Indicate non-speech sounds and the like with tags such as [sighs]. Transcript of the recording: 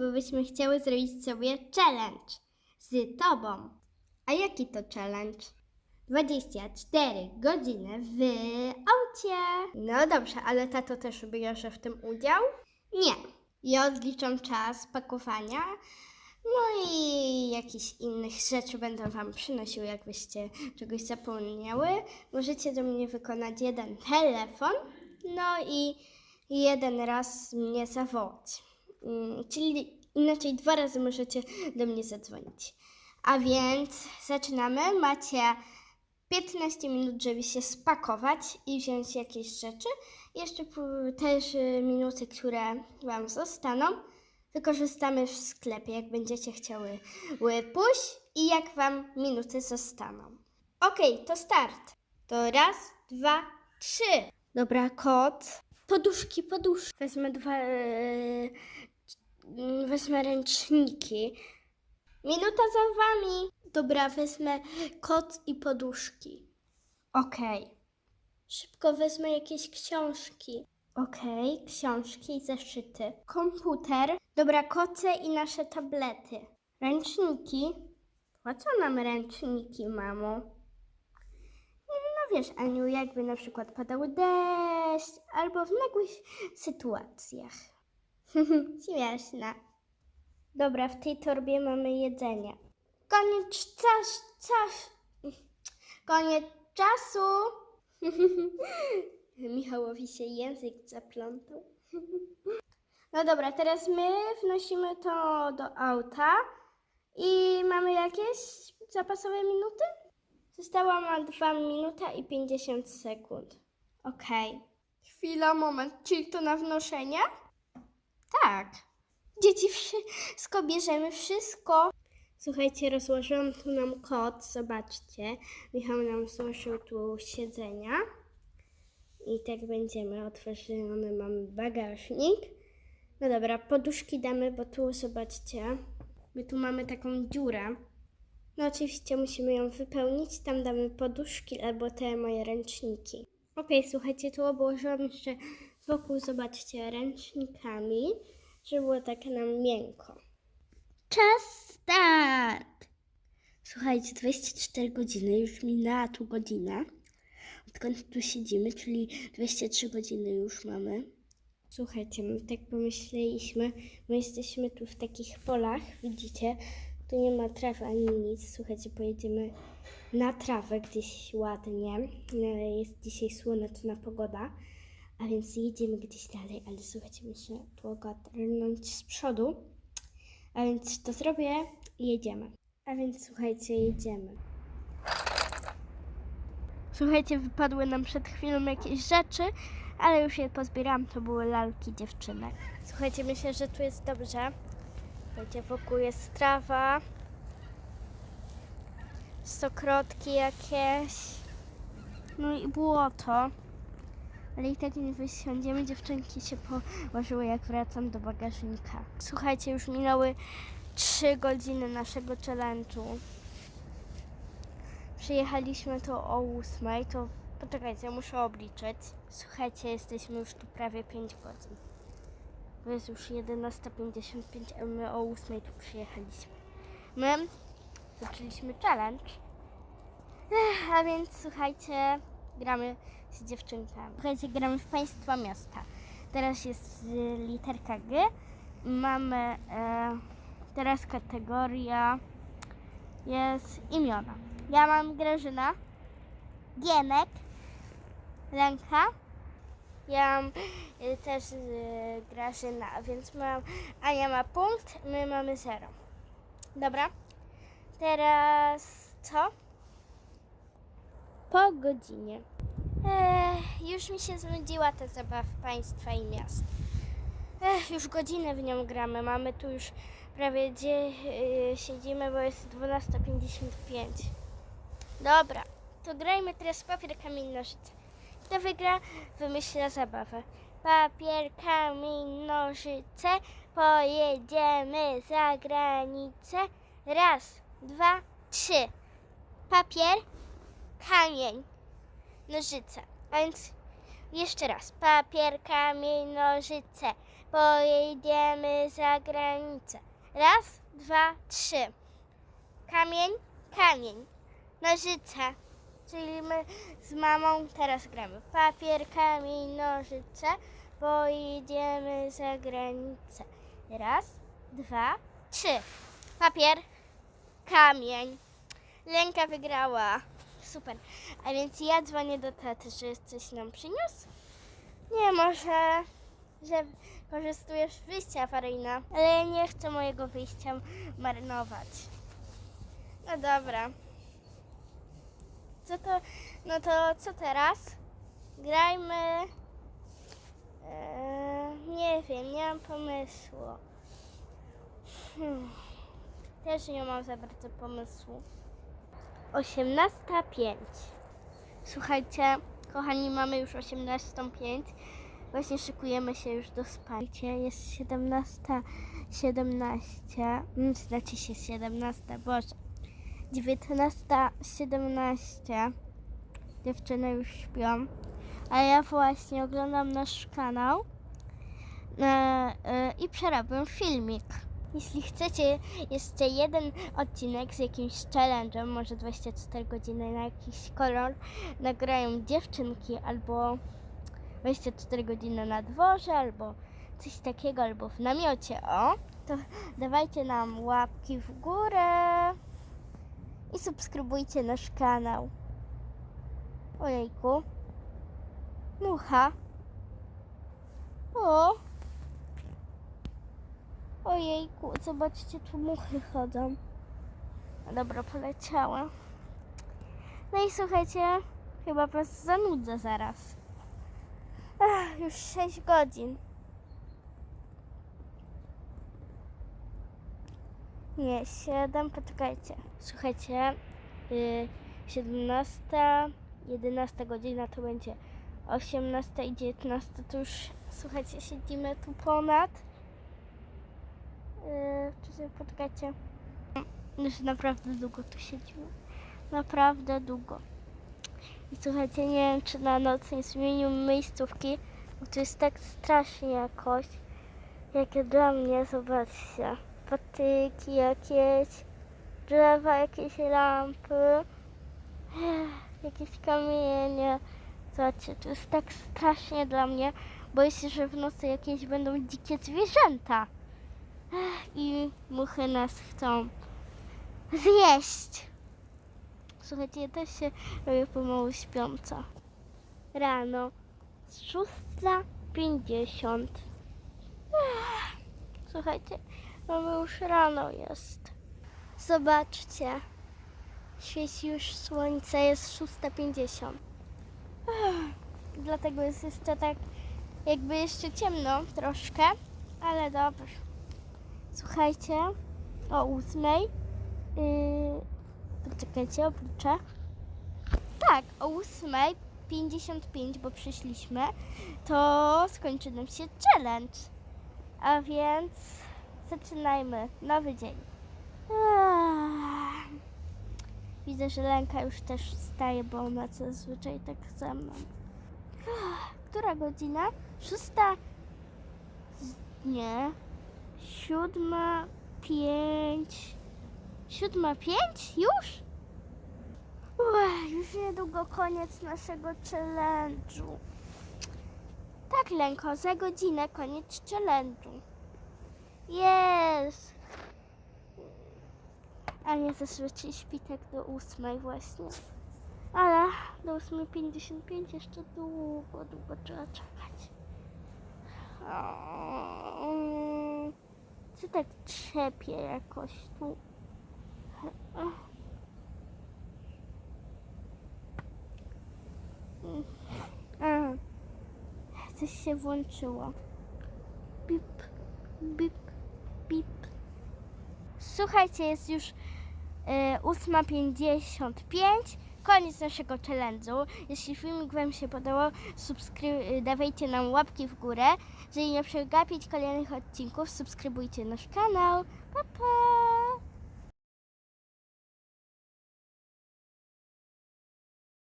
bo byśmy chciały zrobić sobie challenge z tobą. A jaki to challenge? 24 godziny w aucie. No dobrze, ale tato też bierze w tym udział? Nie. Ja odliczam czas pakowania. No i jakichś innych rzeczy będę Wam przynosił, jakbyście czegoś zapomniały. Możecie do mnie wykonać jeden telefon, no i jeden raz mnie zawołać. Mm, Czyli inaczej dwa razy możecie do mnie zadzwonić. A więc zaczynamy. Macie 15 minut, żeby się spakować i wziąć jakieś rzeczy. Jeszcze też y, minuty, które Wam zostaną, wykorzystamy w sklepie, jak będziecie chciały pójść i jak Wam minuty zostaną. Okej, to start. To raz, dwa, trzy. Dobra, kot. Poduszki, poduszki. Wezmę dwa... y, mm, wezmę ręczniki. Minuta za wami. Dobra, wezmę kot i poduszki. Okej. Szybko wezmę jakieś książki. Okej, książki i zeszyty. Komputer. Dobra, koce i nasze tablety. Ręczniki. Po co nam ręczniki, mamo? No wiesz, Aniu, jakby na przykład padał deszcz albo w nagłych sytuacjach. [laughs] Śmieszne. Dobra, w tej torbie mamy jedzenie. Koniec czas, czas. Koniec czasu. [laughs] Michałowi się język zaplątał. [laughs] No dobra, teraz my wnosimy to do auta i mamy jakieś zapasowe minuty? Została nam 2 minuta i 50 sekund. Okej. Chwila, moment. Czyli to na wnoszenie? Tak. Dzieci, wszystko bierzemy, wszystko. Słuchajcie, rozłożyłam tu nam kot, zobaczcie. Michał nam złożył tu siedzenia. I tak będziemy. Otworzymy, mamy bagażnik. No dobra, poduszki damy, bo tu zobaczcie. My tu mamy taką dziurę. No oczywiście musimy ją wypełnić. Tam damy poduszki albo te moje ręczniki. Okej, słuchajcie, tu obłożyłam jeszcze wokół, zobaczcie, ręcznikami, żeby było tak nam miękko. Czas start! Słuchajcie, 24 godziny, już minęła tu godzina, odkąd tu siedzimy, czyli 23 godziny już mamy. Słuchajcie, my tak pomyśleliśmy, my jesteśmy tu w takich polach, widzicie, tu nie ma trawy ani nic. Słuchajcie, pojedziemy na trawę gdzieś ładnie. No, Jest dzisiaj słoneczna pogoda, a więc jedziemy gdzieś dalej, ale słuchajcie, muszę tu ogarnąć z przodu. A więc to zrobię i jedziemy. A więc słuchajcie, jedziemy. Słuchajcie, wypadły nam przed chwilą jakieś rzeczy, ale już je pozbierałam. To były lalki dziewczynek. Słuchajcie, myślę, że tu jest dobrze. Słuchajcie, wokół jest trawa, stokrotki jakieś, no i błoto. Ale i tak nie wysiądziemy. Dziewczynki się położyły, jak wracam do bagażnika. Słuchajcie, już minęły 3 godziny naszego challenge'u. Przyjechaliśmy tu o 8, to poczekajcie, muszę obliczyć. Słuchajcie, jesteśmy już tu prawie 5 godzin. Bo jest już 11.55, a my o 8 tu przyjechaliśmy. My zaczęliśmy challenge. A więc słuchajcie, gramy z dziewczynkami. Słuchajcie, gramy w państwa miasta. Teraz jest y, literka G. Mamy e, teraz kategoria jest imiona. Ja mam Grażyna, Gienek, Lenka. Ja mam y, też y, Grażyna, więc mam, Ania ma punkt, my mamy zero. Dobra. Teraz co? Po godzinie. Ech, już mi się znudziła ta zabawa państwa i miast. Ech, już godzinę w nią gramy. Mamy tu już prawie gdzie yy, siedzimy, bo jest 12.55. Dobra, to grajmy teraz papier, kamień, nożyce. Kto wygra, wymyśla zabawę. Papier, kamień, nożyce, pojedziemy za granicę. Raz, dwa, trzy. Papier, kamień, nożyce. A więc jeszcze raz. Papier, kamień, nożyce. pojedziemy za granicę. Raz, dwa, trzy. Kamień, kamień, nożyce. Czyli my z mamą teraz gramy. Papier, kamień, nożyce. Pojedziemy za granicę. Raz, dwa, trzy. Papier, kamień. Lenka wygrała. Super. A więc ja dzwonię do taty, że coś nam przyniósł. Nie, może, że korzystujesz z wyjścia awaryjna, ale ja nie chcę mojego wyjścia marnować. No dobra. Co to, no to co teraz? Grajmy. Eee, nie wiem, nie mam pomysłu. Hmm. Też nie mam za bardzo pomysłu. 18.05. Słuchajcie, kochani, mamy już 18.05. Właśnie szykujemy się już do spania. Jest 17.17. 17. Mm, Znaczy się 17, Boże. 19.17. Dziewczyny już śpią. A ja właśnie oglądam nasz kanał e, e, i przerabiam filmik. Jeśli chcecie jeszcze jeden odcinek z jakimś challenge'em, może 24 godziny na jakiś kolor, nagrają dziewczynki albo 24 godziny na dworze, albo coś takiego, albo w namiocie, o, to dawajcie nam łapki w górę i subskrybujcie nasz kanał. Ojejku. Mucha. O. Ojejku, zobaczcie, tu muchy chodzą. No dobra, poleciała. No i słuchajcie, chyba was zanudzę zaraz. Ach, już 6 godzin. Nie, 7, poczekajcie. Słuchajcie, y, 17, 11 godzina to będzie 18 i 19, to już, słuchajcie, siedzimy tu ponad. Yy, czy sobie poczekajcie. Już naprawdę długo tu siedzimy. Naprawdę długo. I słuchajcie, nie wiem, czy na noc nie zmienił miejscówki, bo to jest tak strasznie jakoś. Jakie dla mnie, zobaczcie. Patyki jakieś, drzewa, jakieś lampy, [sighs] jakieś kamienie. Zobaczcie, to jest tak strasznie dla mnie. Boję się, że w nocy jakieś będą dzikie zwierzęta. I muchy nas chcą zjeść. Słuchajcie, ja też się robię pomału śpiąca. Rano 6.50. Ech, Słuchajcie, mamy już rano jest. Zobaczcie. Świeci już słońce, jest 6.50. Ech, Dlatego jest jeszcze tak, jakby jeszcze ciemno troszkę, ale dobrze. Słuchajcie, o ósmej. Yy, poczekajcie, obliczę. Tak, o ósmej 55, bo przyszliśmy, to skończy nam się challenge. A więc zaczynajmy. Nowy dzień. Widzę, że Lenka już też wstaje, bo ona zazwyczaj tak ze mną. Która godzina? Szósta? Nie. Siódma, pięć. Siódma, pięć? Już? Uech, już niedługo koniec naszego challenge'u. Tak, Lenko, za godzinę koniec challenge'u. Jest! A nie zazwyczaj śpi do ósmej właśnie. Ale do 8.55 jeszcze długo, długo trzeba czekać. O, Co tak trzepie jakoś tu? Coś się włączyło. Bip, bip, bip. Słuchajcie, jest już y, 8.55. Koniec naszego challenge'u. Jeśli filmik Wam się podobał, dawajcie nam łapki w górę. Żeby nie przegapić kolejnych odcinków, subskrybujcie nasz kanał. Pa, pa!